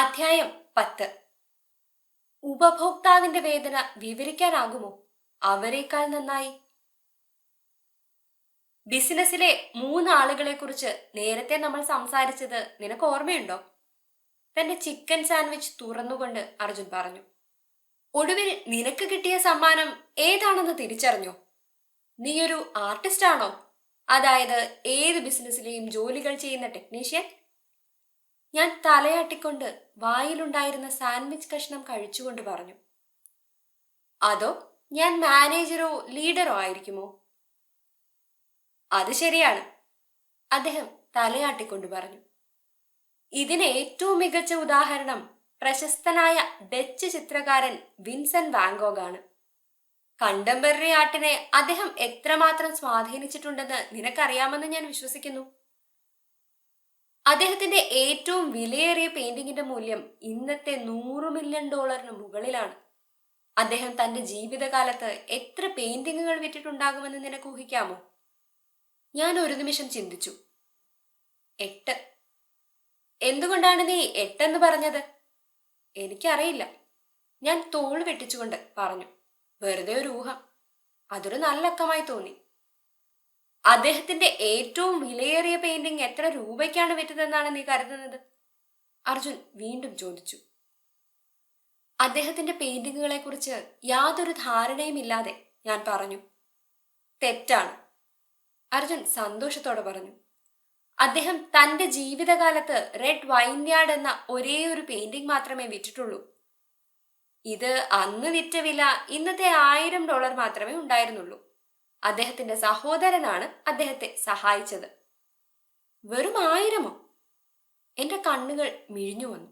അധ്യായം പത്ത്. ഉപഭോക്താവിന്റെ വേദന വിവരിക്കാനാകുമോ? അവരെക്കാൾ നന്നായി. ബിസിനസ്സിലെ മൂന്ന് ആളുകളെ കുറിച്ച് നേരത്തെ നമ്മൾ സംസാരിച്ചത് നിനക്ക് ഓർമ്മയുണ്ടോ? തന്റെ ചിക്കൻ സാൻഡ്വിച്ച് തുറന്നുകൊണ്ട് അർജുൻ പറഞ്ഞു. ഒടുവിൽ നിനക്ക് കിട്ടിയ സമ്മാനം ഏതാണെന്ന് തിരിച്ചറിഞ്ഞോ? നീയൊരു ആർട്ടിസ്റ്റ് ആണോ അതായത് ഏത് ബിസിനസ്സിലെയും ജോലികൾ ചെയ്യുന്ന ടെക്നീഷ്യൻ? ഞാൻ തലയാട്ടിക്കൊണ്ട് വായിലുണ്ടായിരുന്ന സാൻഡ്വിച്ച് കഷ്ണം കഴിച്ചുകൊണ്ട് പറഞ്ഞു അതോ ഞാൻ മാനേജറോ ലീഡറോ ആയിരിക്കുമോ? അത് ശരിയാണ് അദ്ദേഹം തലയാട്ടിക്കൊണ്ട് പറഞ്ഞു. ഇതിന് ഏറ്റവും മികച്ച ഉദാഹരണം പ്രശസ്തനായ ഡച്ച് ചിത്രകാരൻ വിൻസൻ വാങ്കോഗ് ആണ് കണ്ടംപററി ആർട്ടിനെ അദ്ദേഹം എത്രമാത്രം സ്വാധീനിച്ചിട്ടുണ്ടെന്ന് നിനക്കറിയാമെന്ന് ഞാൻ വിശ്വസിക്കുന്നു. അദ്ദേഹത്തിന്റെ ഏറ്റവും വിലയേറിയ പെയിന്റിങ്ങിന്റെ മൂല്യം ഇന്നത്തെ നൂറ് മില്യൺ ഡോളറിന് മുകളിലാണ്. അദ്ദേഹം തന്റെ ജീവിതകാലത്ത് എത്ര പെയിന്റിങ്ങുകൾ വിറ്റിട്ടുണ്ടാകുമെന്ന് നിനക്ക് ഊഹിക്കാമോ? ഞാൻ ഒരു നിമിഷം ചിന്തിച്ചു. എട്ട്. എന്തുകൊണ്ടാണ് നീ എട്ടെന്ന് പറഞ്ഞത്? എനിക്കറിയില്ല. ഞാൻ തോൾ വെട്ടിച്ചുകൊണ്ട് പറഞ്ഞു. വെറുതെ ഒരു ഊഹം. അതൊരു നല്ല അക്കമായി തോന്നി. അദ്ദേഹത്തിന്റെ ഏറ്റവും വിലയേറിയ പെയിന്റിംഗ് എത്ര രൂപയ്ക്കാണ് വിറ്റതെന്നാണ് നീ കരുതുന്നത്? അർജുൻ വീണ്ടും ചോദിച്ചു. അദ്ദേഹത്തിന്റെ പെയിന്റിങ്ങുകളെ കുറിച്ച് യാതൊരു ധാരണയും ഇല്ലാതെ ഞാൻ പറഞ്ഞു. തെറ്റാണ്. അർജുൻ സന്തോഷത്തോടെ പറഞ്ഞു. അദ്ദേഹം തന്റെ ജീവിതകാലത്ത് റെഡ് വൈൻയാർഡ് എന്ന ഒരേ ഒരു പെയിന്റിംഗ് മാത്രമേ വിറ്റിട്ടുള്ളൂ. ഇത് അന്ന് വിറ്റ വില ഇന്നത്തെ ആയിരം ഡോളർ മാത്രമേ ഉണ്ടായിരുന്നുള്ളൂ. അദ്ദേഹത്തിന്റെ സഹോദരനാണ് അദ്ദേഹത്തെ സഹായിച്ചത്. വെറും ആയിരമോ? എന്റെ കണ്ണുകൾ മിഴിഞ്ഞു വന്നു.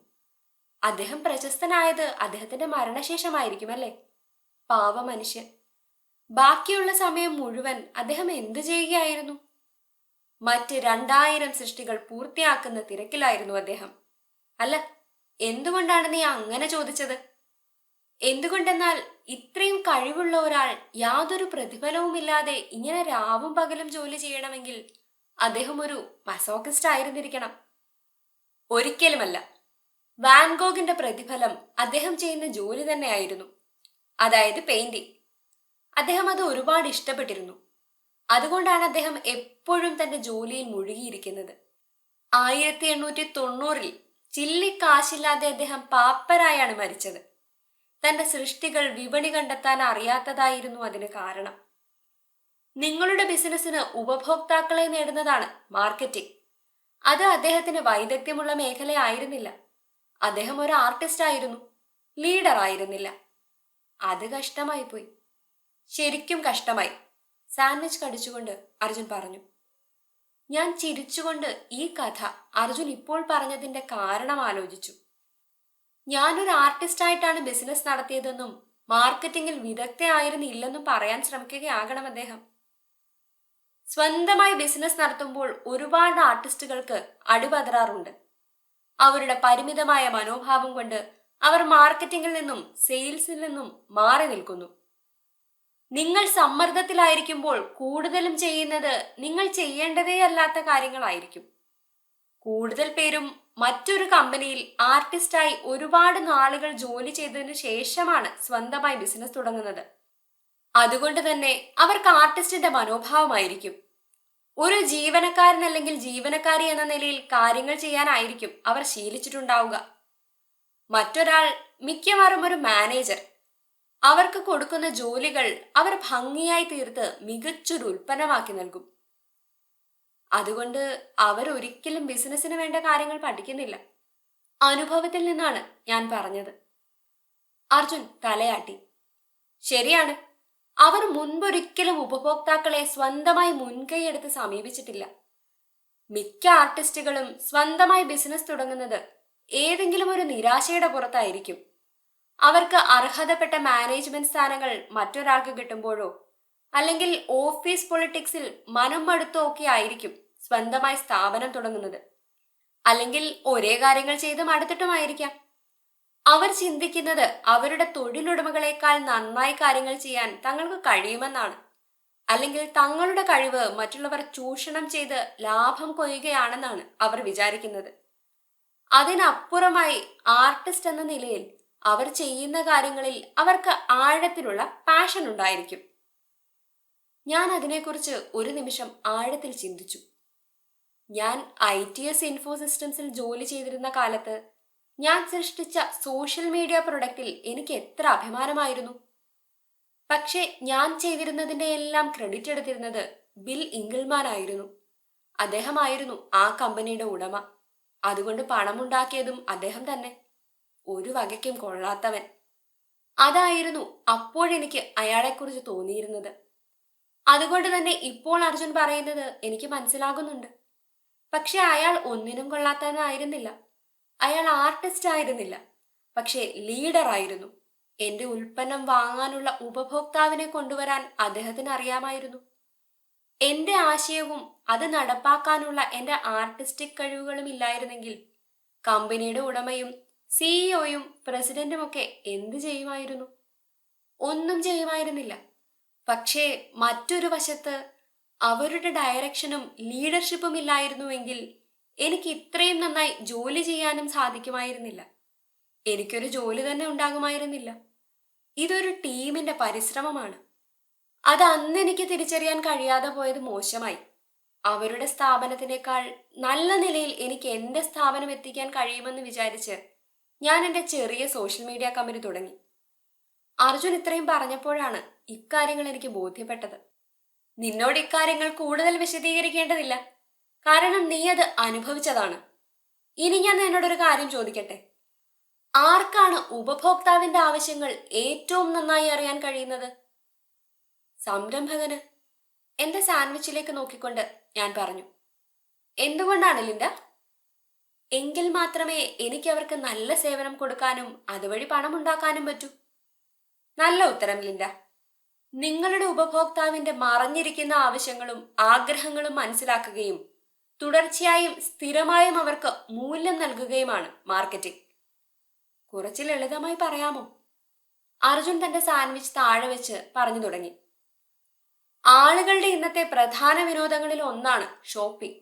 അദ്ദേഹം പ്രശസ്തനായത് അദ്ദേഹത്തിന്റെ മരണശേഷമായിരിക്കും അല്ലേ പാവ മനുഷ്യൻ ബാക്കിയുള്ള സമയം മുഴുവൻ അദ്ദേഹം എന്തു ചെയ്യുകയായിരുന്നു? മറ്റ് രണ്ടായിരം സൃഷ്ടികൾ പൂർത്തിയാക്കുന്ന തിരക്കിലായിരുന്നു അദ്ദേഹം. അല്ല എന്തുകൊണ്ടാണ് നീ അങ്ങനെ ചോദിച്ചത്? എന്തുകൊണ്ടെന്നാൽ ഇത്രയും കഴിവുള്ള ഒരാൾ യാതൊരു പ്രതിഫലവുമില്ലാതെ ഇങ്ങനെ രാവും പകലും ജോലി ചെയ്യണമെങ്കിൽ അദ്ദേഹം ഒരു മസോക്കിസ്റ്റ് ആയിരുന്നിരിക്കണം. ഒരിക്കലുമല്ല. വാൻഗോഗിന്റെ പ്രതിഫലം അദ്ദേഹം ചെയ്യുന്ന ജോലി തന്നെയായിരുന്നു. അതായത് പെയിന്റിംഗ് അദ്ദേഹം അത് ഒരുപാട് ഇഷ്ടപ്പെട്ടിരുന്നു. അതുകൊണ്ടാണ് അദ്ദേഹം എപ്പോഴും തന്റെ ജോലിയിൽ മുഴുകിയിരിക്കുന്നത്. ആയിരത്തി എണ്ണൂറ്റി തൊണ്ണൂറിൽ ചില്ലി കാശില്ലാതെ അദ്ദേഹം പാപ്പരായാണ് മരിച്ചത്. തന്റെ സൃഷ്ടികൾ വിപണി കണ്ടെത്താൻ അറിയാത്തതായിരുന്നു അതിന് കാരണം. നിങ്ങളുടെ ബിസിനസ്സിന് ഉപഭോക്താക്കളെ നേടുന്നതാണ് മാർക്കറ്റിംഗ്. അത് അദ്ദേഹത്തിന് വൈദഗ്ധ്യമുള്ള മേഖലയായിരുന്നില്ല അദ്ദേഹം ഒരു ആർട്ടിസ്റ്റ് ആയിരുന്നു ലീഡർ ആയിരുന്നില്ല. അത് കഷ്ടമായി പോയി ശരിക്കും കഷ്ടമായി. സാൻഡ്വിച്ച് കടിച്ചുകൊണ്ട് അർജുൻ പറഞ്ഞു. ഞാൻ ചിരിച്ചുകൊണ്ട് ഈ കഥ അർജുൻ ഇപ്പോൾ പറഞ്ഞതിന്റെ കാരണം ആലോചിച്ചു. ഞാനൊരു ആർട്ടിസ്റ്റായിട്ടാണ് ബിസിനസ് നടത്തിയതെന്നും മാർക്കറ്റിംഗിൽ വിദഗ്ധയായിരുന്നില്ലെന്നും പറയാൻ ശ്രമിക്കുകയാകണം അദ്ദേഹം. സ്വന്തമായി ബിസിനസ് നടത്തുമ്പോൾ ഒരുപാട് ആർട്ടിസ്റ്റുകൾക്ക് അടിപതറാറുണ്ട്. അവരുടെ പരിമിതമായ മനോഭാവം കൊണ്ട് അവർ മാർക്കറ്റിംഗിൽ നിന്നും സെയിൽസിൽ നിന്നും മാറി നിൽക്കുന്നു. നിങ്ങൾ സമ്മർദ്ദത്തിലായിരിക്കുമ്പോൾ കൂടുതലും ചെയ്യുന്നത് നിങ്ങൾ ചെയ്യേണ്ടതേ അല്ലാത്ത കാര്യങ്ങളായിരിക്കും. കൂടുതൽ പേരും മറ്റൊരു കമ്പനിയിൽ ആർട്ടിസ്റ്റായി ഒരുപാട് നാളുകൾ ജോലി ചെയ്തതിനു ശേഷമാണ് സ്വന്തമായി ബിസിനസ് തുടങ്ങുന്നത്. അതുകൊണ്ട് തന്നെ അവർക്ക് ആർട്ടിസ്റ്റിന്റെ മനോഭാവമായിരിക്കും. ഒരു ജീവനക്കാരൻ അല്ലെങ്കിൽ ജീവനക്കാരി എന്ന നിലയിൽ കാര്യങ്ങൾ ചെയ്യാനായിരിക്കും അവർ ശീലിച്ചിട്ടുണ്ടാവുക. മറ്റൊരാൾ മിക്കവാറും ഒരു മാനേജർ. അവർക്ക് കൊടുക്കുന്ന ജോലികൾ അവർ ഭംഗിയായി തീർത്ത് മികച്ചൊരു ഉൽപ്പന്നമാക്കി നൽകും. അതുകൊണ്ട് അവർ ഒരിക്കലും ബിസിനസ്സിന് വേണ്ട കാര്യങ്ങൾ പഠിക്കുന്നില്ല. അനുഭവത്തിൽ നിന്നാണ് ഞാൻ പറഞ്ഞത്. അർജുൻ തലയാട്ടി. ശരിയാണ്. അവർ മുൻപൊരിക്കലും ഉപഭോക്താക്കളെ സ്വന്തമായി മുൻകൈയെടുത്ത് സമീപിച്ചിട്ടില്ല. മിക്ക ആർട്ടിസ്റ്റുകളും സ്വന്തമായി ബിസിനസ് തുടങ്ങുന്നത് ഏതെങ്കിലും ഒരു നിരാശയുടെ പുറത്തായിരിക്കും. അവർക്ക് അർഹതപ്പെട്ട മാനേജ്മെന്റ് സ്ഥാനങ്ങൾ മറ്റൊരാൾക്ക് കിട്ടുമ്പോഴോ അല്ലെങ്കിൽ ഓഫീസ് പൊളിറ്റിക്സിൽ മനം മടുത്തോ ഒക്കെ ആയിരിക്കും സ്വന്തമായി സ്ഥാപനം തുടങ്ങുന്നത്. അല്ലെങ്കിൽ ഒരേ കാര്യങ്ങൾ ചെയ്ത് മടുത്തിട്ടുമായിരിക്കാം. അവർ ചിന്തിക്കുന്നത് അവരുടെ തൊഴിലുടമകളെക്കാൾ നന്നായി കാര്യങ്ങൾ ചെയ്യാൻ തങ്ങൾക്ക് കഴിയുമെന്നാണ്. അല്ലെങ്കിൽ തങ്ങളുടെ കഴിവ് മറ്റുള്ളവർ ചൂഷണം ചെയ്ത് ലാഭം കൊയ്യുകയാണെന്നാണ് അവർ വിചാരിക്കുന്നത്. അതിനപ്പുറമായി ആർട്ടിസ്റ്റ് എന്ന നിലയിൽ അവർ ചെയ്യുന്ന കാര്യങ്ങളിൽ അവർക്ക് ആഴത്തിലുള്ള പാഷൻ ഉണ്ടായിരിക്കും. ഞാൻ അതിനെക്കുറിച്ച് ഒരു നിമിഷം ആഴത്തിൽ ചിന്തിച്ചു. ഞാൻ ഐ ടി എസ് ഇൻഫോ സിസ്റ്റംസിൽ ജോലി ചെയ്തിരുന്ന കാലത്ത് ഞാൻ സൃഷ്ടിച്ച സോഷ്യൽ മീഡിയ പ്രൊഡക്റ്റിൽ എനിക്ക് എത്ര അഭിമാനമായിരുന്നു. പക്ഷേ ഞാൻ ചെയ്തിരുന്നതിന്റെ എല്ലാം ക്രെഡിറ്റ് എടുത്തിരുന്നത് ബിൽ ഇംഗിൾമാൻ ആയിരുന്നു അദ്ദേഹമായിരുന്നു ആ കമ്പനിയുടെ ഉടമ. അതുകൊണ്ട് പണമുണ്ടാക്കിയതും അദ്ദേഹം തന്നെ. ഒരു വകയ്ക്കും കൊള്ളാത്തവൻ. അതായിരുന്നു അപ്പോഴെനിക്ക് അയാളെക്കുറിച്ച് തോന്നിയിരുന്നത്. അതുകൊണ്ട് തന്നെ ഇപ്പോൾ അർജുൻ പറയുന്നത് എനിക്ക് മനസ്സിലാകുന്നുണ്ട്. പക്ഷെ അയാൾ ഒന്നിനും കൊള്ളാത്തവനായിരുന്നില്ല. അയാൾ ആർട്ടിസ്റ്റ് ആയിരുന്നില്ല. പക്ഷേ ലീഡർ ആയിരുന്നു. എന്റെ ഉൽപ്പന്നം വാങ്ങാനുള്ള ഉപഭോക്താവിനെ കൊണ്ടുവരാൻ അദ്ദേഹത്തിന് അറിയാമായിരുന്നു. എന്റെ ആശയവും അത് നടപ്പാക്കാനുള്ള എന്റെ ആർട്ടിസ്റ്റിക് കഴിവുകളും ഇല്ലായിരുന്നെങ്കിൽ കമ്പനിയുടെ ഉടമയും സിഇഒയും പ്രസിഡന്റുമൊക്കെ എന്ത് ചെയ്യുമായിരുന്നു? ഒന്നും ചെയ്യുമായിരുന്നില്ല. പക്ഷേ മറ്റൊരു വശത്ത് അവരുടെ ഡയറക്ഷനും ലീഡർഷിപ്പും ഇല്ലായിരുന്നുവെങ്കിൽ എനിക്ക് ഇത്രയും നന്നായി ജോലി ചെയ്യാനും സാധിക്കുമായിരുന്നില്ല. എനിക്കൊരു ജോലി തന്നെ ഉണ്ടാകുമായിരുന്നില്ല. ഇതൊരു ടീമിന്റെ പരിശ്രമമാണ്. അത് അന്ന് എനിക്ക് തിരിച്ചറിയാൻ കഴിയാതെ പോയത് മോശമായി. അവരുടെ സ്ഥാപനത്തിനേക്കാൾ നല്ല നിലയിൽ എനിക്ക് എന്റെ സ്ഥാപനം എത്തിക്കാൻ കഴിയുമെന്ന് വിചാരിച്ച് ഞാൻ എന്റെ ചെറിയ സോഷ്യൽ മീഡിയ കമ്പനി തുടങ്ങി. അർജുൻ ഇത്രയും പറഞ്ഞപ്പോഴാണ് ഇക്കാര്യങ്ങൾ എനിക്ക് ബോധ്യപ്പെട്ടത്. നിന്നോട് ഇക്കാര്യങ്ങൾ കൂടുതൽ വിശദീകരിക്കേണ്ടതില്ല. കാരണം നീ അത് അനുഭവിച്ചതാണ്. ഇനി ഞാൻ നിന്നോടൊരു കാര്യം ചോദിക്കട്ടെ? ആർക്കാണ് ഉപഭോക്താവിന്റെ ആവശ്യങ്ങൾ ഏറ്റവും നന്നായി അറിയാൻ കഴിയുന്നത്? സംരംഭകന്. എന്റെ സാൻഡ്വിച്ചിലേക്ക് നോക്കിക്കൊണ്ട് ഞാൻ പറഞ്ഞു. എന്തുകൊണ്ടാണ് ലിൻഡ? എങ്കിൽ മാത്രമേ എനിക്ക് അവർക്ക് നല്ല സേവനം കൊടുക്കാനും അതുവഴി പണമുണ്ടാക്കാനും പറ്റൂ. നല്ല ഉത്തരം ലിൻഡ. നിങ്ങളുടെ ഉപഭോക്താവിന്റെ മറഞ്ഞിരിക്കുന്ന ആവശ്യങ്ങളും ആഗ്രഹങ്ങളും മനസ്സിലാക്കുകയും തുടർച്ചയായും സ്ഥിരമായും അവർക്ക് മൂല്യം നൽകുകയുമാണ് മാർക്കറ്റിംഗ്. കുറച്ച് ലളിതമായി പറയാമോ? അർജുൻ തന്റെ സാൻഡ്വിച്ച് താഴെ വെച്ച് പറഞ്ഞു തുടങ്ങി. ആളുകളുടെ ഇന്നത്തെ പ്രധാന വിനോദങ്ങളിൽ ഒന്നാണ് ഷോപ്പിംഗ്.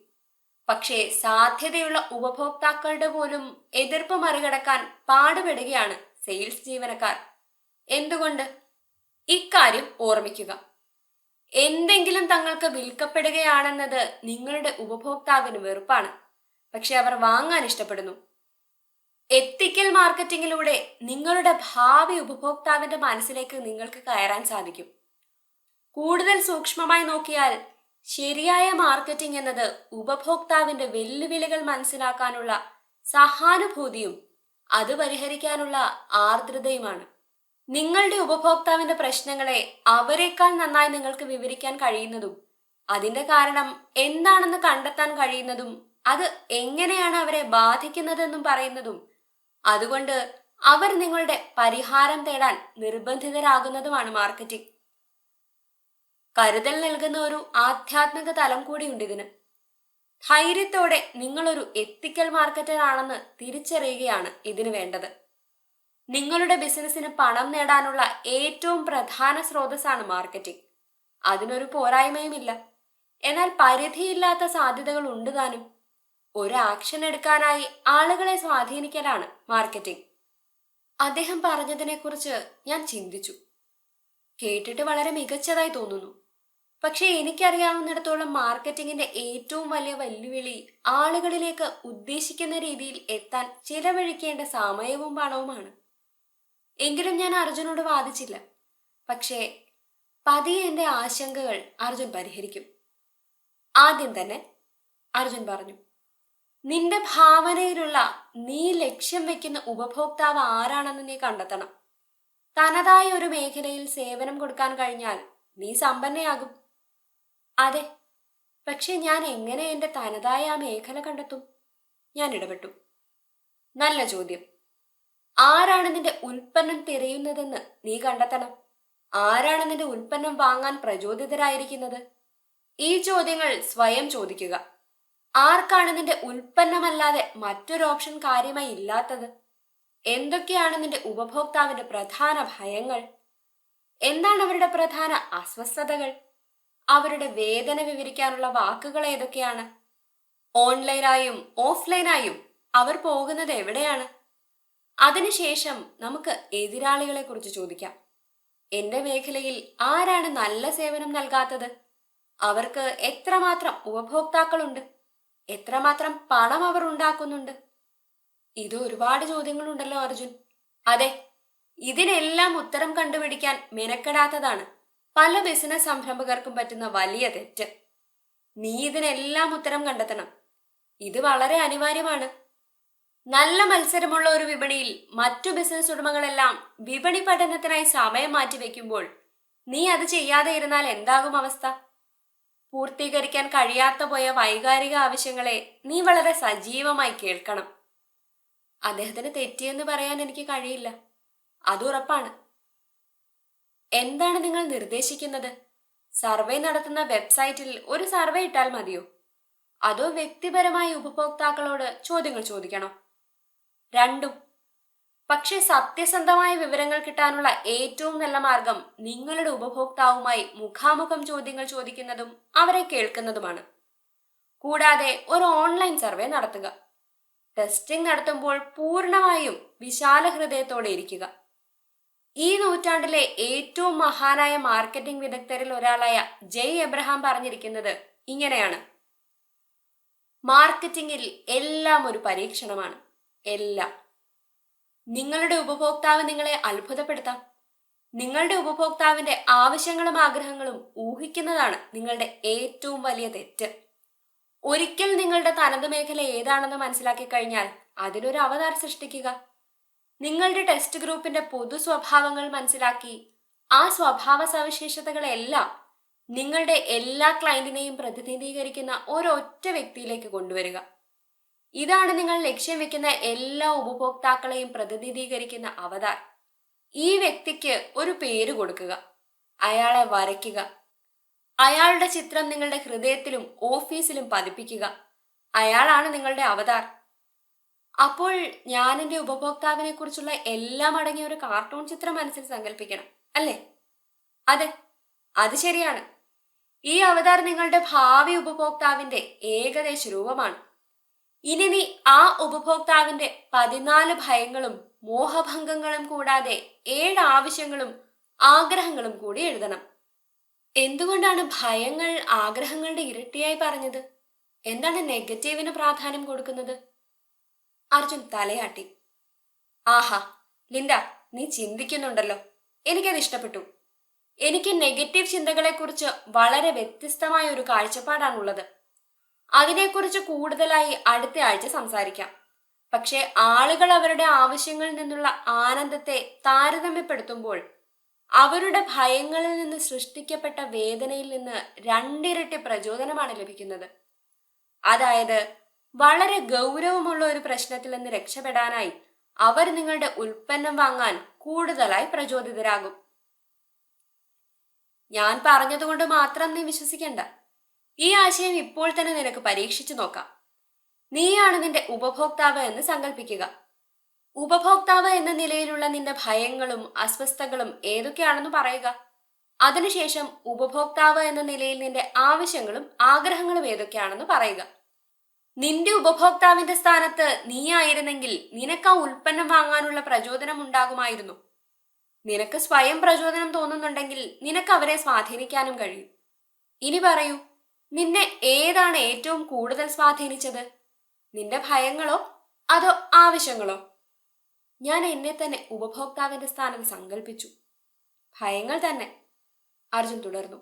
പക്ഷേ സാധ്യതയുള്ള ഉപഭോക്താക്കളുടെ പോലും എതിർപ്പ് മറികടക്കാൻ പാടുപെടുകയാണ് സെയിൽസ് ജീവനക്കാർ. എന്തുകൊണ്ട്? ഇക്കാര്യം ഓർമ്മിക്കുക. എന്തെങ്കിലും തങ്ങൾക്ക് വിൽക്കപ്പെടുകയാണെന്നത് നിങ്ങളുടെ ഉപഭോക്താവിന് വെറുപ്പാണ്. പക്ഷെ അവർ വാങ്ങാൻ ഇഷ്ടപ്പെടുന്നു. എത്തിക്കൽ മാർക്കറ്റിംഗിലൂടെ നിങ്ങളുടെ ഭാവി ഉപഭോക്താവിന്റെ മനസ്സിലേക്ക് നിങ്ങൾക്ക് കയറാൻ സാധിക്കും. കൂടുതൽ സൂക്ഷ്മമായി നോക്കിയാൽ ശരിയായ മാർക്കറ്റിംഗ് എന്നത് ഉപഭോക്താവിന്റെ വെല്ലുവിളികൾ മനസ്സിലാക്കാനുള്ള സഹാനുഭൂതിയും അത് പരിഹരിക്കാനുള്ള ആർദ്രതയുമാണ്. നിങ്ങളുടെ ഉപഭോക്താവിന്റെ പ്രശ്നങ്ങളെ അവരെക്കാൾ നന്നായി നിങ്ങൾക്ക് വിവരിക്കാൻ കഴിയുന്നതും അതിന്റെ കാരണം എന്താണെന്ന് കണ്ടെത്താൻ കഴിയുന്നതും അത് എങ്ങനെയാണ് അവരെ ബാധിക്കുന്നതെന്നും പറയുന്നതും അതുകൊണ്ട് അവർ നിങ്ങളുടെ പരിഹാരം തേടാൻ നിർബന്ധിതരാകുന്നതുമാണ് മാർക്കറ്റിംഗ്. കരുതൽ നൽകുന്ന ഒരു ആധ്യാത്മിക തലം കൂടിയുണ്ട് ഇതിന്. ധൈര്യത്തോടെ നിങ്ങളൊരു എത്തിക്കൽ മാർക്കറ്റർ ആണെന്ന് തിരിച്ചറിയുകയാണ് ഇതിന് വേണ്ടത്. നിങ്ങളുടെ ബിസിനസ്സിന് പണം നേടാനുള്ള ഏറ്റവും പ്രധാന സ്രോതസ്സാണ് മാർക്കറ്റിംഗ്. അതിനൊരു പോരായ്മയുമില്ല. എന്നാൽ പരിധിയില്ലാത്ത സാധ്യതകൾ ഉണ്ട് താനും ഒരു ആക്ഷൻ എടുക്കാനായി ആളുകളെ സ്വാധീനിക്കലാണ് മാർക്കറ്റിംഗ്. അദ്ദേഹം പറഞ്ഞതിനെക്കുറിച്ച് ഞാൻ ചിന്തിച്ചു. കേട്ടിട്ട് വളരെ മികച്ചതായി തോന്നുന്നു. പക്ഷേ എനിക്കറിയാവുന്നിടത്തോളം മാർക്കറ്റിംഗിന്റെ ഏറ്റവും വലിയ വെല്ലുവിളി ആളുകളിലേക്ക് ഉദ്ദേശിക്കുന്ന രീതിയിൽ എത്താൻ ചിലവഴിക്കേണ്ട സമയവും പണവുമാണ്. എങ്കിലും ഞാൻ അർജുനോട് വാദിച്ചില്ല. പക്ഷേ പതിയെ എന്റെ ആശങ്കകൾ അർജുൻ പരിഹരിക്കും. ആദ്യം തന്നെ അർജുൻ പറഞ്ഞു നിന്റെ ഭാവനയിലുള്ള നീ ലക്ഷ്യം വെക്കുന്ന ഉപഭോക്താവ് ആരാണെന്ന് നീ കണ്ടെത്തണം. തനതായ ഒരു മേഖലയിൽ സേവനം കൊടുക്കാൻ കഴിഞ്ഞാൽ നീ സമ്പന്നയാകും. അതെ പക്ഷെ ഞാൻ എങ്ങനെ എന്റെ തനതായ ആ മേഖല കണ്ടെത്തും? ഞാൻ ഇടപെട്ടു. നല്ല ചോദ്യം. ആരാണ് നിന്റെ ഉൽപ്പന്നം തിരയുന്നതെന്ന് നീ കണ്ടെത്തണം? ആരാണ് നിന്റെ ഉൽപ്പന്നം വാങ്ങാൻ പ്രചോദിതരായിരിക്കുന്നത്? ഈ ചോദ്യങ്ങൾ സ്വയം ചോദിക്കുക. ആർക്കാണ് നിന്റെ ഉൽപ്പന്നമല്ലാതെ മറ്റൊരു ഓപ്ഷൻ കാര്യമായി ഇല്ലാത്തത്? എന്തൊക്കെയാണ് നിന്റെ ഉപഭോക്താവിന്റെ പ്രധാന ഭയങ്ങൾ? എന്താണ് അവരുടെ പ്രധാന അസ്വസ്ഥതകൾ? അവരുടെ വേദന വിവരിക്കാനുള്ള വാക്കുകൾ ഏതൊക്കെയാണ്? ഓൺലൈനായും ഓഫ്ലൈനായും അവർ പോകുന്നത് എവിടെയാണ്? അതിനുശേഷം നമുക്ക് എതിരാളികളെ കുറിച്ച് ചോദിക്കാം. എന്റെ മേഖലയിൽ ആരാണ് നല്ല സേവനം നൽകാത്തത്? അവർക്ക് എത്രമാത്രം ഉപഭോക്താക്കളുണ്ട്? എത്രമാത്രം പണം അവർ ഉണ്ടാക്കുന്നുണ്ട്? ഇത് ഒരുപാട് ചോദ്യങ്ങളുണ്ടല്ലോ അർജുൻ. അതെ ഇതിനെല്ലാം ഉത്തരം കണ്ടുപിടിക്കാൻ മെനക്കെടാത്തതാണ് പല ബിസിനസ് സംരംഭകർക്കും പറ്റുന്ന വലിയ തെറ്റ്. നീ ഇതിനെല്ലാം ഉത്തരം കണ്ടെത്തണം. ഇത് വളരെ അനിവാര്യമാണ്. നല്ല മത്സരമുള്ള ഒരു വിപണിയിൽ മറ്റു ബിസിനസ് ഉടമകളെല്ലാം വിപണി പഠനത്തിനായി സമയം മാറ്റിവെക്കുമ്പോൾ നീ അത് ചെയ്യാതെ ഇരുന്നാൽ എന്താകും അവസ്ഥ? പൂർത്തീകരിക്കാൻ കഴിയാത്ത പോയ വൈകാരിക ആവശ്യങ്ങളെ നീ വളരെ സജീവമായി കേൾക്കണം. അദ്ദേഹത്തിന് തെറ്റിയെന്ന് പറയാൻ എനിക്ക് കഴിയില്ല. അത് ഉറപ്പാണ്. എന്താണ് നിങ്ങൾ നിർദ്ദേശിക്കുന്നത്? സർവേ നടത്തുന്ന വെബ്സൈറ്റിൽ ഒരു സർവേ ഇട്ടാൽ മതിയോ? അതോ വ്യക്തിപരമായി ഉപഭോക്താക്കളോട് ചോദ്യങ്ങൾ ചോദിക്കണോ? രണ്ടും. പക്ഷേ സത്യസന്ധമായ വിവരങ്ങൾ കിട്ടാനുള്ള ഏറ്റവും നല്ല മാർഗം നിങ്ങളുടെ ഉപഭോക്താവുമായി മുഖാമുഖം ചോദ്യങ്ങൾ ചോദിക്കുന്നതും അവരെ കേൾക്കുന്നതുമാണ്. കൂടാതെ ഒരു ഓൺലൈൻ സർവേ നടത്തുക. ടെസ്റ്റിംഗ് നടത്തുമ്പോൾ പൂർണമായും വിശാല ഹൃദയത്തോടെ ഇരിക്കുക. ഈ നൂറ്റാണ്ടിലെ ഏറ്റവും മഹാനായ മാർക്കറ്റിംഗ് വിദഗ്ധരിൽ ഒരാളായ ജയ് എബ്രഹാം പറഞ്ഞിരിക്കുന്നത് ഇങ്ങനെയാണ്. മാർക്കറ്റിംഗിൽ എല്ലാം ഒരു പരീക്ഷണമാണ്. എല്ലാം. നിങ്ങളുടെ ഉപഭോക്താവ് നിങ്ങളെ അത്ഭുതപ്പെടുത്താം. നിങ്ങളുടെ ഉപഭോക്താവിന്റെ ആവശ്യങ്ങളും ആഗ്രഹങ്ങളും ഊഹിക്കുന്നതാണ് നിങ്ങളുടെ ഏറ്റവും വലിയ തെറ്റ്. ഒരിക്കൽ നിങ്ങളുടെ തനത് മേഖല ഏതാണെന്ന് മനസ്സിലാക്കി കഴിഞ്ഞാൽ അതിനൊരു അവതാർ സൃഷ്ടിക്കുക. നിങ്ങളുടെ ടെസ്റ്റ് ഗ്രൂപ്പിന്റെ പൊതു സ്വഭാവങ്ങൾ മനസ്സിലാക്കി ആ സ്വഭാവ സവിശേഷതകളെല്ലാം നിങ്ങളുടെ എല്ലാ ക്ലയന്റിനെയും പ്രതിനിധീകരിക്കുന്ന ഒരൊറ്റ വ്യക്തിയിലേക്ക് കൊണ്ടുവരിക. ഇതാണ് നിങ്ങൾ ലക്ഷ്യം വെക്കുന്ന എല്ലാ ഉപഭോക്താക്കളെയും പ്രതിനിധീകരിക്കുന്ന അവതാർ. ഈ വ്യക്തിക്ക് ഒരു പേര് കൊടുക്കുക അയാളെ വരയ്ക്കുക അയാളുടെ ചിത്രം നിങ്ങളുടെ ഹൃദയത്തിലും ഓഫീസിലും പതിപ്പിക്കുക അയാളാണ് നിങ്ങളുടെ അവതാർ. അപ്പോൾ ഞാൻ എന്റെ ഉപഭോക്താവിനെ കുറിച്ചുള്ള എല്ലാം അടങ്ങിയ ഒരു കാർട്ടൂൺ ചിത്രം മനസ്സിൽ സങ്കല്പിക്കണം അല്ലേ? അതെ അത് ശരിയാണ്. ഈ അവതാർ നിങ്ങളുടെ ഭാവി ഉപഭോക്താവിന്റെ ഏകദേശ രൂപമാണ്. ഇനി നീ ആ ഉപഭോക്താവിന്റെ പതിനാല് ഭയങ്ങളും മോഹഭംഗങ്ങളും കൂടാതെ ഏഴ് ആവശ്യങ്ങളും ആഗ്രഹങ്ങളും കൂടി എഴുതണം. എന്തുകൊണ്ടാണ് ഭയങ്ങൾ ആഗ്രഹങ്ങളുടെ ഇരട്ടിയായി പറഞ്ഞത്? എന്താണ് നെഗറ്റീവിന് പ്രാധാന്യം കൊടുക്കുന്നത്? അർജുൻ തലയാട്ടി. ആഹാ ലിൻഡ നീ ചിന്തിക്കുന്നുണ്ടല്ലോ. എനിക്കത് ഇഷ്ടപ്പെട്ടു. എനിക്ക് നെഗറ്റീവ് ചിന്തകളെക്കുറിച്ച് വളരെ വ്യത്യസ്തമായ ഒരു കാഴ്ചപ്പാടാണുള്ളത്. അതിനെക്കുറിച്ച് കൂടുതലായി അടുത്ത ആഴ്ച സംസാരിക്കാം. പക്ഷേ ആളുകൾ അവരുടെ ആവശ്യങ്ങളിൽ നിന്നുള്ള ആനന്ദത്തെ താരതമ്യപ്പെടുത്തുമ്പോൾ അവരുടെ ഭയങ്ങളിൽ നിന്ന് സൃഷ്ടിക്കപ്പെട്ട വേദനയിൽ നിന്ന് രണ്ടിരട്ടി പ്രചോദനമാണ് ലഭിക്കുന്നത്. അതായത് വളരെ ഗൗരവമുള്ള ഒരു പ്രശ്നത്തിൽ നിന്ന് രക്ഷപ്പെടാനായി അവർ നിങ്ങളുടെ ഉൽപ്പന്നം വാങ്ങാൻ കൂടുതലായി പ്രചോദിതരാകും. ഞാൻ പറഞ്ഞതുകൊണ്ട് മാത്രം നീ വിശ്വസിക്കണ്ട. ഈ ആശയം ഇപ്പോൾ തന്നെ നിനക്ക് പരീക്ഷിച്ചു നോക്കാം. നീയാണ് നിന്റെ ഉപഭോക്താവ് എന്ന് സങ്കല്പിക്കുക ഉപഭോക്താവ് എന്ന നിലയിലുള്ള നിന്റെ ഭയങ്ങളും അസ്വസ്ഥതകളും ഏതൊക്കെയാണെന്ന് പറയുക. അതിനുശേഷം ഉപഭോക്താവ് എന്ന നിലയിൽ നിന്റെ ആവശ്യങ്ങളും ആഗ്രഹങ്ങളും ഏതൊക്കെയാണെന്ന് പറയുക. നിന്റെ ഉപഭോക്താവിന്റെ സ്ഥാനത്ത് നീ ആയിരുന്നെങ്കിൽ നിനക്ക് ആ ഉൽപ്പന്നം വാങ്ങാനുള്ള പ്രചോദനം ഉണ്ടാകുമായിരുന്നു. നിനക്ക് സ്വയം പ്രചോദനം തോന്നുന്നുണ്ടെങ്കിൽ നിനക്ക് അവരെ സ്വാധീനിക്കാനും കഴിയും. ഇനി പറയൂ നിന്നെ ഏതാണ് ഏറ്റവും കൂടുതൽ സ്വാധീനിച്ചത്? നിന്റെ ഭയങ്ങളോ അതോ ആവശ്യങ്ങളോ? ഞാൻ എന്നെ തന്നെ ഉപഭോക്താവിന്റെ സ്ഥാനം സങ്കല്പിച്ചു ഭയങ്ങൾ തന്നെ. അർജുൻ തുടർന്നു.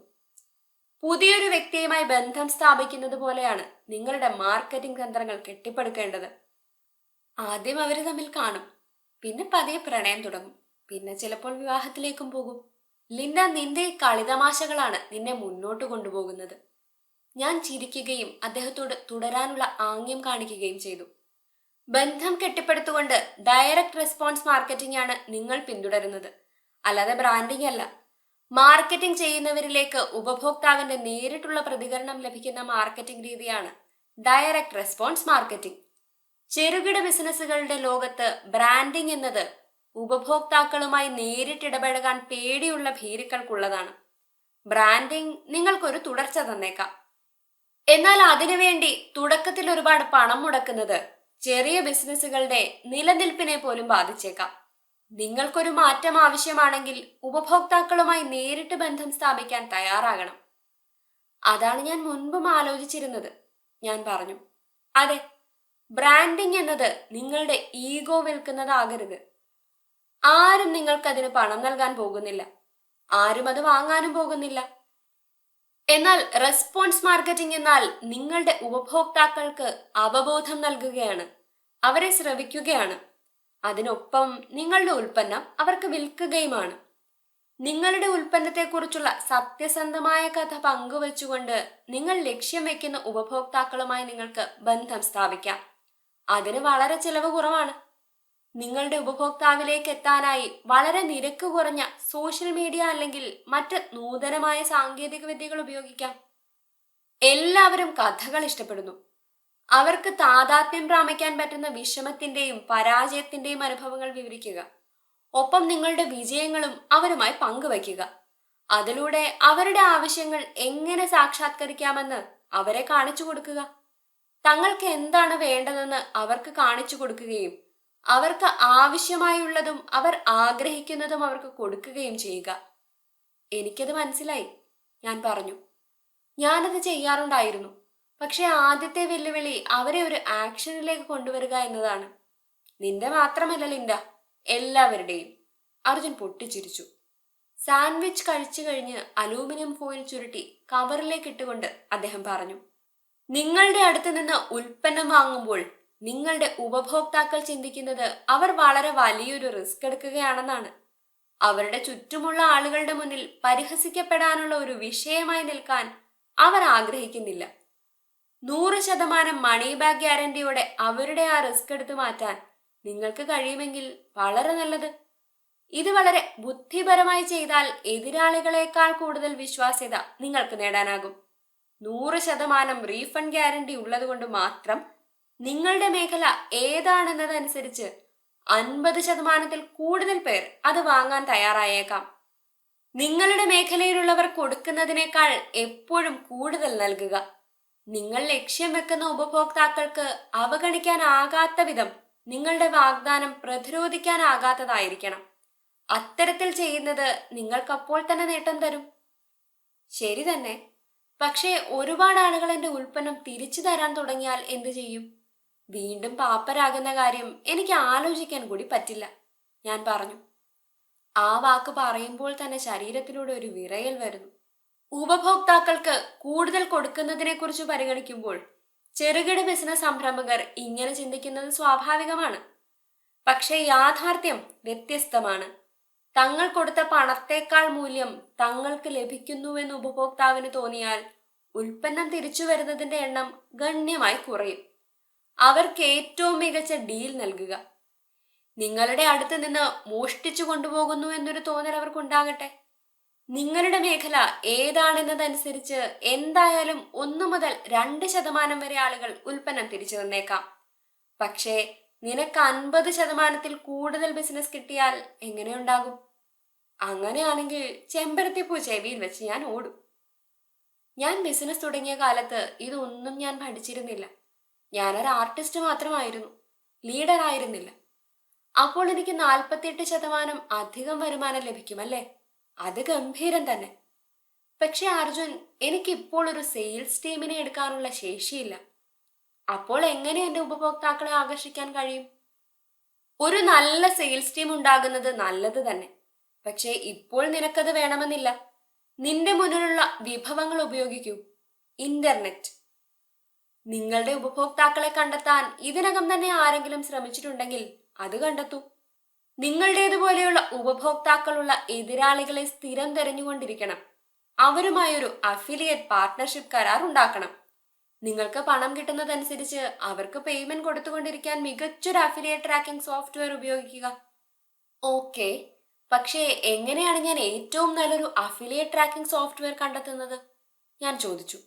പുതിയൊരു വ്യക്തിയുമായി ബന്ധം സ്ഥാപിക്കുന്നത് പോലെയാണ് നിങ്ങളുടെ മാർക്കറ്റിംഗ് തന്ത്രങ്ങൾ കെട്ടിപ്പടുക്കേണ്ടത്. ആദ്യം അവർ തമ്മിൽ കാണും. പിന്നെ പതിയെ പ്രണയം തുടങ്ങും. പിന്നെ ചിലപ്പോൾ വിവാഹത്തിലേക്കും പോകും. ലിന്ന നിന്റെ കളിതമാശകളാണ് നിന്നെ മുന്നോട്ട് കൊണ്ടുപോകുന്നത്. ഞാൻ ചിരിക്കുകയും അദ്ദേഹത്തോട് തുടരാനുള്ള ആംഗ്യം കാണിക്കുകയും ചെയ്തു. ബന്ധം കെട്ടിപ്പടുത്തുകൊണ്ട് ഡയറക്റ്റ് റെസ്പോൺസ് മാർക്കറ്റിംഗ് ആണ് നിങ്ങൾ പിന്തുടരുന്നത്. അല്ലാതെ ബ്രാൻഡിംഗ് അല്ല. മാർക്കറ്റിംഗ് ചെയ്യുന്നവരിലേക്ക് ഉപഭോക്താവിന്റെ നേരിട്ടുള്ള പ്രതികരണം ലഭിക്കുന്ന മാർക്കറ്റിംഗ് രീതിയാണ് ഡയറക്റ്റ് റെസ്പോൺസ് മാർക്കറ്റിംഗ് ചെറുകിട ബിസിനസ്സുകളുടെ ലോകത്ത് ബ്രാൻഡിംഗ് എന്നത് ഉപഭോക്താക്കളുമായി നേരിട്ടിടപഴകാൻ പേടിയുള്ള ഭീരുക്കൾക്കുള്ളതാണ്. ബ്രാൻഡിംഗ് നിങ്ങൾക്കൊരു തുടർച്ച തന്നേക്കാം. എന്നാൽ അതിനുവേണ്ടി തുടക്കത്തിൽ ഒരുപാട് പണം മുടക്കുന്നത് ചെറിയ ബിസിനസ്സുകളുടെ നിലനിൽപ്പിനെ പോലും ബാധിച്ചേക്കാം. നിങ്ങൾക്കൊരു മാറ്റം ആവശ്യമാണെങ്കിൽ ഉപഭോക്താക്കളുമായി നേരിട്ട് ബന്ധം സ്ഥാപിക്കാൻ തയ്യാറാകണം. അതാണ് ഞാൻ മുൻപും ആലോചിച്ചിരുന്നത്. ഞാൻ പറഞ്ഞു അതെ ബ്രാൻഡിംഗ് എന്നത് നിങ്ങളുടെ ഈഗോ വിൽക്കുന്നതാകരുത്. ആരും നിങ്ങൾക്കതിന് പണം നൽകാൻ പോകുന്നില്ല. ആരും അത് വാങ്ങാനും പോകുന്നില്ല. എന്നാൽ റെസ്പോൺസ് മാർക്കറ്റിംഗ് എന്നാൽ നിങ്ങളുടെ ഉപഭോക്താക്കൾക്ക് അവബോധം നൽകുകയാണ്. അവരെ ശ്രവിക്കുകയാണ്. അതിനൊപ്പം നിങ്ങളുടെ ഉൽപ്പന്നം അവർക്ക് വിൽക്കുകയുമാണ്. നിങ്ങളുടെ ഉൽപ്പന്നത്തെക്കുറിച്ചുള്ള സത്യസന്ധമായ കഥ പങ്കുവച്ചുകൊണ്ട് നിങ്ങൾ ലക്ഷ്യം വെക്കുന്ന ഉപഭോക്താക്കളുമായി നിങ്ങൾക്ക് ബന്ധം സ്ഥാപിക്കാം. അതിന് വളരെ ചിലവ് കുറവാണ്. നിങ്ങളുടെ ഉപഭോക്താവിലേക്ക് എത്താനായി വളരെ നിരക്ക് കുറഞ്ഞ സോഷ്യൽ മീഡിയ അല്ലെങ്കിൽ മറ്റ് നൂതനമായ സാങ്കേതിക വിദ്യകൾ ഉപയോഗിക്കാം. എല്ലാവരും കഥകൾ ഇഷ്ടപ്പെടുന്നു. അവർക്ക് താതാത്മ്യം പ്രാമിക്കാൻ പറ്റുന്ന വിഷമത്തിന്റെയും പരാജയത്തിന്റെയും അനുഭവങ്ങൾ വിവരിക്കുക. ഒപ്പം നിങ്ങളുടെ വിജയങ്ങളും അവരുമായി പങ്കുവയ്ക്കുക. അതിലൂടെ അവരുടെ ആവശ്യങ്ങൾ എങ്ങനെ സാക്ഷാത്കരിക്കാമെന്ന് അവരെ കാണിച്ചു കൊടുക്കുക. തങ്ങൾക്ക് എന്താണ് വേണ്ടതെന്ന് അവർക്ക് കാണിച്ചു കൊടുക്കുകയും അവർക്ക് ആവശ്യമായുള്ളതും അവർ ആഗ്രഹിക്കുന്നതും അവർക്ക് കൊടുക്കുകയും ചെയ്യുക. എനിക്കത് മനസ്സിലായി. ഞാൻ പറഞ്ഞു ഞാനത് ചെയ്യാറുണ്ടായിരുന്നു. പക്ഷേ ആദ്യത്തെ വെല്ലുവിളി അവരെ ഒരു ആക്ഷനിലേക്ക് കൊണ്ടുവരിക എന്നതാണ്. നിന്റെ മാത്രമല്ല ലിൻഡ എല്ലാവരുടെയും. അർജുൻ പൊട്ടിച്ചിരിച്ചു. സാൻഡ്വിച്ച് കഴിച്ചു കഴിഞ്ഞ് അലൂമിനിയം ഫോയിൽ ചുരുട്ടി കവറിലേക്ക് ഇട്ടുകൊണ്ട് അദ്ദേഹം പറഞ്ഞു നിങ്ങളുടെ അടുത്ത് നിന്ന് ഉൽപ്പന്നം വാങ്ങുമ്പോൾ നിങ്ങളുടെ ഉപഭോക്താക്കൾ ചിന്തിക്കുന്നത് അവർ വളരെ വലിയൊരു റിസ്ക് എടുക്കുകയാണെന്നാണ്. അവരുടെ ചുറ്റുമുള്ള ആളുകളുടെ മുന്നിൽ പരിഹസിക്കപ്പെടാനുള്ള ഒരു വിഷയമായി നിൽക്കാൻ അവർ ആഗ്രഹിക്കുന്നില്ല. നൂറ് ശതമാനം മണി ബാഗ് ഗ്യാരണ്ടിയോടെ അവരുടെ ആ റിസ്ക് എടുത്തു മാറ്റാൻ നിങ്ങൾക്ക് കഴിയുമെങ്കിൽ വളരെ നല്ലത്. ഇത് വളരെ ബുദ്ധിപരമായി ചെയ്താൽ എതിരാളികളെക്കാൾ കൂടുതൽ വിശ്വാസ്യത നിങ്ങൾക്ക് നേടാനാകും. നൂറ് ശതമാനം റീഫണ്ട് ഗ്യാരണ്ടി ഉള്ളതുകൊണ്ട് മാത്രം നിങ്ങളുടെ മേഖല ഏതാണെന്നതനുസരിച്ച് അൻപത് ശതമാനത്തിൽ കൂടുതൽ പേർ അത് വാങ്ങാൻ തയ്യാറായേക്കാം. നിങ്ങളുടെ മേഖലയിലുള്ളവർ കൊടുക്കുന്നതിനേക്കാൾ എപ്പോഴും കൂടുതൽ നൽകുക. നിങ്ങൾ ലക്ഷ്യം വെക്കുന്ന ഉപഭോക്താക്കൾക്ക് അവഗണിക്കാനാകാത്ത വിധം നിങ്ങളുടെ വാഗ്ദാനം പ്രതിരോധിക്കാനാകാത്തതായിരിക്കണം. അത്തരത്തിൽ ചെയ്യുന്നത് നിങ്ങൾക്കപ്പോൾ തന്നെ നേട്ടം തരും. ശരി തന്നെ. പക്ഷേ ഒരുപാട് ആളുകൾ എന്റെ ഉൽപ്പന്നം തിരിച്ചു തരാൻ തുടങ്ങിയാൽ എന്തു ചെയ്യും? വീണ്ടും പാപ്പരാകുന്ന കാര്യം എനിക്ക് ആലോചിക്കാൻ കൂടി പറ്റില്ല. ഞാൻ പറഞ്ഞു. ആ വാക്ക് പറയുമ്പോൾ തന്നെ ശരീരത്തിലൂടെ ഒരു വിറയൽ വരുന്നു. ഉപഭോക്താക്കൾക്ക് കൂടുതൽ കൊടുക്കുന്നതിനെ കുറിച്ച് പരിഗണിക്കുമ്പോൾ ചെറുകിട ബിസിനസ് സംരംഭകർ ഇങ്ങനെ ചിന്തിക്കുന്നത് സ്വാഭാവികമാണ്. പക്ഷേ യാഥാർത്ഥ്യം വ്യത്യസ്തമാണ്. തങ്ങൾ കൊടുത്ത പണത്തേക്കാൾ മൂല്യം തങ്ങൾക്ക് ലഭിക്കുന്നുവെന്ന് ഉപഭോക്താവിന് തോന്നിയാൽ ഉൽപ്പന്നം തിരിച്ചു വരുന്നതിന്റെ എണ്ണം ഗണ്യമായി കുറയും. അവർക്ക് ഏറ്റവും മികച്ച ഡീൽ നൽകുക. നിങ്ങളുടെ അടുത്ത് നിന്ന് മോഷ്ടിച്ചു കൊണ്ടുപോകുന്നു എന്നൊരു തോന്നൽ അവർക്കുണ്ടാകട്ടെ. നിങ്ങളുടെ മേഖല ഏതാണെന്നതനുസരിച്ച് എന്തായാലും ഒന്നു മുതൽ രണ്ട് ശതമാനം വരെ ആളുകൾ ഉൽപ്പന്നം തിരിച്ചു തന്നേക്കാം. പക്ഷേ നിനക്ക് അൻപത് ശതമാനത്തിൽ കൂടുതൽ ബിസിനസ് കിട്ടിയാൽ എങ്ങനെയുണ്ടാകും? അങ്ങനെയാണെങ്കിൽ ചെമ്പരത്തിപ്പൂ ചെവിയിൽ വെച്ച് ഞാൻ ഓടും. ഞാൻ ബിസിനസ് തുടങ്ങിയ കാലത്ത് ഇതൊന്നും ഞാൻ പഠിച്ചിരുന്നില്ല. ഞാനൊരു ആർട്ടിസ്റ്റ് മാത്രമായിരുന്നു. ലീഡർ ആയിരുന്നില്ല. അപ്പോൾ എനിക്ക് നാൽപ്പത്തിയെട്ട് ശതമാനം അധികം വരുമാനം ലഭിക്കുമല്ലേ? അത് ഗംഭീരം തന്നെ. പക്ഷെ അർജുൻ എനിക്കിപ്പോൾ ഒരു സെയിൽസ് ടീമിനെ എടുക്കാനുള്ള ശേഷിയില്ല. അപ്പോൾ എങ്ങനെ എന്റെ ഉപഭോക്താക്കളെ ആകർഷിക്കാൻ കഴിയും? ഒരു നല്ല സെയിൽസ് ടീം ഉണ്ടാകുന്നത് നല്ലത് തന്നെ. പക്ഷേ ഇപ്പോൾ നിനക്കത് വേണമെന്നില്ല. നിന്റെ മുന്നിലുള്ള വിഭവങ്ങൾ ഉപയോഗിക്കൂ. ഇന്റർനെറ്റ് നിങ്ങളുടെ ഉപഭോക്താക്കളെ കണ്ടെത്താൻ ഇതിനകം തന്നെ ആരെങ്കിലും ശ്രമിച്ചിട്ടുണ്ടെങ്കിൽ അത് കണ്ടെത്തൂ. നിങ്ങളുടേതുപോലെയുള്ള ഉപഭോക്താക്കളുള്ള എതിരാളികളെ സ്ഥിരം തെരഞ്ഞുകൊണ്ടിരിക്കണം. അവരുമായൊരു അഫിലിയേറ്റ് പാർട്ട്ണർഷിപ്പ് കരാർ ഉണ്ടാക്കണം. നിങ്ങൾക്ക് പണം കിട്ടുന്നതനുസരിച്ച് അവർക്ക് പേയ്മെന്റ് കൊടുത്തുകൊണ്ടിരിക്കാൻ മികച്ചൊരു അഫിലിയേറ്റ് ട്രാക്കിംഗ് സോഫ്റ്റ്വെയർ ഉപയോഗിക്കുക. ഓക്കെ. പക്ഷേ എങ്ങനെയാണ് ഞാൻ ഏറ്റവും നല്ലൊരു അഫിലിയേറ്റ് ട്രാക്കിംഗ് സോഫ്റ്റ്വെയർ കണ്ടെത്തുന്നത്? ഞാൻ ചോദിച്ചു.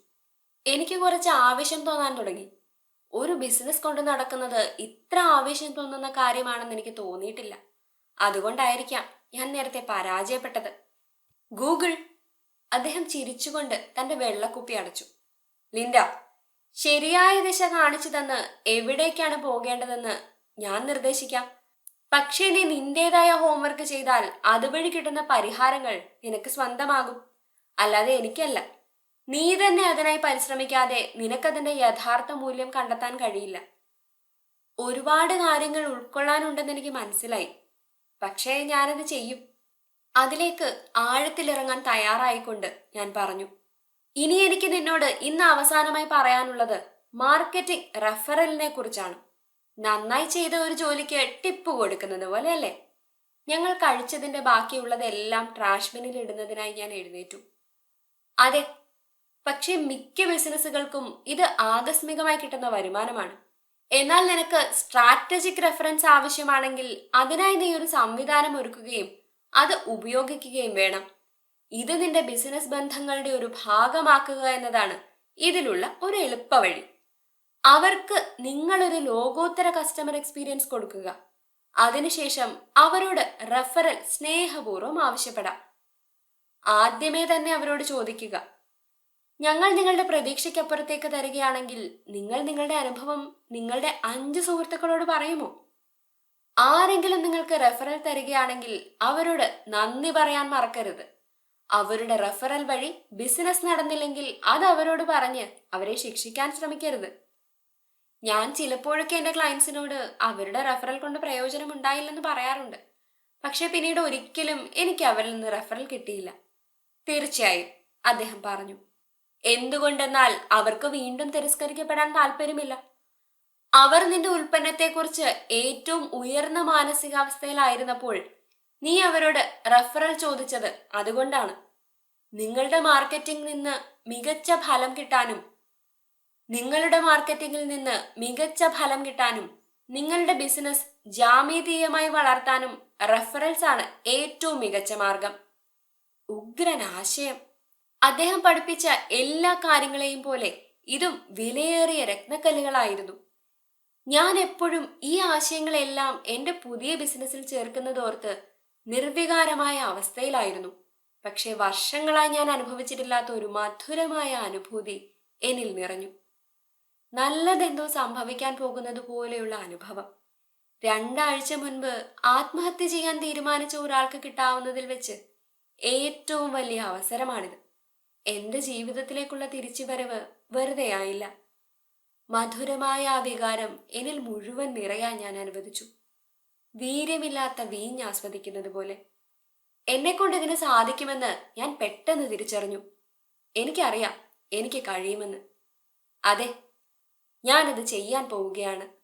എനിക്ക് കുറച്ച് ആവശ്യം തോന്നാൻ തുടങ്ങി. ഒരു ബിസിനസ് കൊണ്ട് നടക്കുന്നത് ഇത്ര ആവേശം തോന്നുന്ന കാര്യമാണെന്ന് എനിക്ക് തോന്നിയിട്ടില്ല. അതുകൊണ്ടായിരിക്കാം ഞാൻ നേരത്തെ പരാജയപ്പെട്ടത്. ഗൂഗിൾ അദ്ദേഹം ചിരിച്ചുകൊണ്ട് തന്റെ വെള്ളക്കുപ്പി അടച്ചു. ലിൻഡ ശരിയായ ദിശ കാണിച്ചു തന്ന് എവിടേക്കാണ് പോകേണ്ടതെന്ന് ഞാൻ നിർദ്ദേശിക്കാം. പക്ഷേ നീ നിന്റേതായ ഹോംവർക്ക് ചെയ്താൽ അതുവഴി കിട്ടുന്ന പരിഹാരങ്ങൾ നിനക്ക് സ്വന്തമാകും. അല്ലാതെ എനിക്കല്ല. നീ തന്നെ അതിനായി പരിശ്രമിക്കാതെ നിനക്കതിന്റെ യഥാർത്ഥ മൂല്യം കണ്ടെത്താൻ കഴിയില്ല. ഒരുപാട് കാര്യങ്ങൾ ഉൾക്കൊള്ളാനുണ്ടെന്ന് എനിക്ക് മനസ്സിലായി. പക്ഷേ ഞാനത് ചെയ്യും. അതിലേക്ക് ആഴത്തിലിറങ്ങാൻ തയ്യാറായിക്കൊണ്ട് ഞാൻ പറഞ്ഞു ഇനി എനിക്ക് നിന്നോട് ഇന്ന് അവസാനമായി പറയാനുള്ളത് മാർക്കറ്റിംഗ് റെഫറലിനെ കുറിച്ചാണ്. നന്നായി ചെയ്ത ഒരു ജോലിക്ക് ടിപ്പ് കൊടുക്കുന്നത് പോലെ അല്ലേ? ഞങ്ങൾ കഴിച്ചതിന്റെ ബാക്കിയുള്ളതെല്ലാം ട്രാഷ് ബിന്നിൽ ഇടുന്നതിനായി ഞാൻ എഴുന്നേറ്റു. അതെ പക്ഷെ മിക്ക ബിസിനസ്സുകൾക്കും ഇത് ആകസ്മികമായി കിട്ടുന്ന വരുമാനമാണ്. എന്നാൽ നിനക്ക് സ്ട്രാറ്റജിക് റെഫറൻസ് ആവശ്യമാണെങ്കിൽ അതിനായി നീ ഒരു സംവിധാനം ഒരുക്കുകയും അത് ഉപയോഗിക്കുകയും വേണം. ഇത് നിന്റെ ബിസിനസ് ബന്ധങ്ങളുടെ ഒരു ഭാഗമാക്കുക എന്നതാണ് ഇതിലുള്ള ഒരു എളുപ്പവഴി അവർക്ക് നിങ്ങളൊരു ലോകോത്തര കസ്റ്റമർ എക്സ്പീരിയൻസ് കൊടുക്കുക. അതിനുശേഷം അവരോട് റെഫറൽ സ്നേഹപൂർവം ആവശ്യപ്പെടാം. ആദ്യമേ തന്നെ അവരോട് ചോദിക്കുക. ഞങ്ങൾ നിങ്ങളുടെ പ്രതീക്ഷയ്ക്കപ്പുറത്തേക്ക് തരികയാണെങ്കിൽ നിങ്ങൾ നിങ്ങളുടെ അനുഭവം നിങ്ങളുടെ അഞ്ച് സുഹൃത്തുക്കളോട് പറയുമോ? ആരെങ്കിലും നിങ്ങൾക്ക് റെഫറൽ തരികയാണെങ്കിൽ അവരോട് നന്ദി പറയാൻ മറക്കരുത്. അവരുടെ റെഫറൽ വഴി ബിസിനസ് നടന്നില്ലെങ്കിൽ അത് അവരോട് പറഞ്ഞ് അവരെ ശിക്ഷിക്കാൻ ശ്രമിക്കരുത്. ഞാൻ ചിലപ്പോഴൊക്കെ എന്റെ ക്ലയൻസിനോട് അവരുടെ റെഫറൽ കൊണ്ട് പ്രയോജനം ഉണ്ടായില്ലെന്ന് പറയാറുണ്ട്. പക്ഷെ പിന്നീട് ഒരിക്കലും എനിക്ക് അവരിൽ നിന്ന് റെഫറൽ കിട്ടിയില്ല. തീർച്ചയായും അദ്ദേഹം പറഞ്ഞു. എന്തുകൊണ്ടെന്നാൽ അവർക്ക് വീണ്ടും തിരസ്കരിക്കപ്പെടാൻ താല്പര്യമില്ല. അവർ നിന്റെ ഉൽപ്പന്നത്തെക്കുറിച്ച് ഏറ്റവും ഉയർന്ന മാനസികാവസ്ഥയിലായിരുന്നപ്പോൾ നീ അവരോട് റെഫറൽ ചോദിച്ചത് അതുകൊണ്ടാണ്. നിങ്ങളുടെ മാർക്കറ്റിംഗ് നിന്ന് മികച്ച ഫലം കിട്ടാനും നിങ്ങളുടെ മാർക്കറ്റിംഗിൽ നിന്ന് മികച്ച ഫലം കിട്ടാനും നിങ്ങളുടെ ബിസിനസ് ജാമീതീയമായി വളർത്താനും റെഫറൽസ് ആണ് ഏറ്റവും മികച്ച മാർഗം. ഉഗ്രൻ ആശയം അദ്ദേഹം പഠിപ്പിച്ച എല്ലാ കാര്യങ്ങളെയും പോലെ ഇതും വിലയേറിയ രത്നക്കല്ലുകളായിരുന്നു. ഞാൻ എപ്പോഴും ഈ ആശയങ്ങളെല്ലാം എന്റെ പുതിയ ബിസിനസ്സിൽ ചേർക്കുന്നതോർത്ത് നിർവികാരമായ അവസ്ഥയിലായിരുന്നു. പക്ഷേ വർഷങ്ങളായി ഞാൻ അനുഭവിച്ചിട്ടില്ലാത്ത ഒരു മധുരമായ അനുഭൂതി എന്നിൽ നിറഞ്ഞു. നല്ലതെന്തോ സംഭവിക്കാൻ പോകുന്നത് പോലെയുള്ള അനുഭവം. രണ്ടാഴ്ച മുൻപ് ആത്മഹത്യ ചെയ്യാൻ തീരുമാനിച്ച ഒരാൾക്ക് കിട്ടാവുന്നതിൽ വെച്ച് ഏറ്റവും വലിയ അവസരമാണിത്. എന്റെ ജീവിതത്തിലേക്കുള്ള തിരിച്ചുവരവ് വെറുതെ ആയില്ല. മധുരമായ ആ വികാരം എന്നിൽ മുഴുവൻ നിറയാൻ ഞാൻ അനുവദിച്ചു. വീര്യമില്ലാത്ത വീഞ്ഞ് ആസ്വദിക്കുന്നത് പോലെ. എന്നെ കൊണ്ട് ഇതിന് സാധിക്കുമെന്ന് ഞാൻ പെട്ടെന്ന് തിരിച്ചറിഞ്ഞു. എനിക്കറിയാം എനിക്ക് കഴിയുമെന്ന്. അതെ ഞാനത് ചെയ്യാൻ പോവുകയാണ്.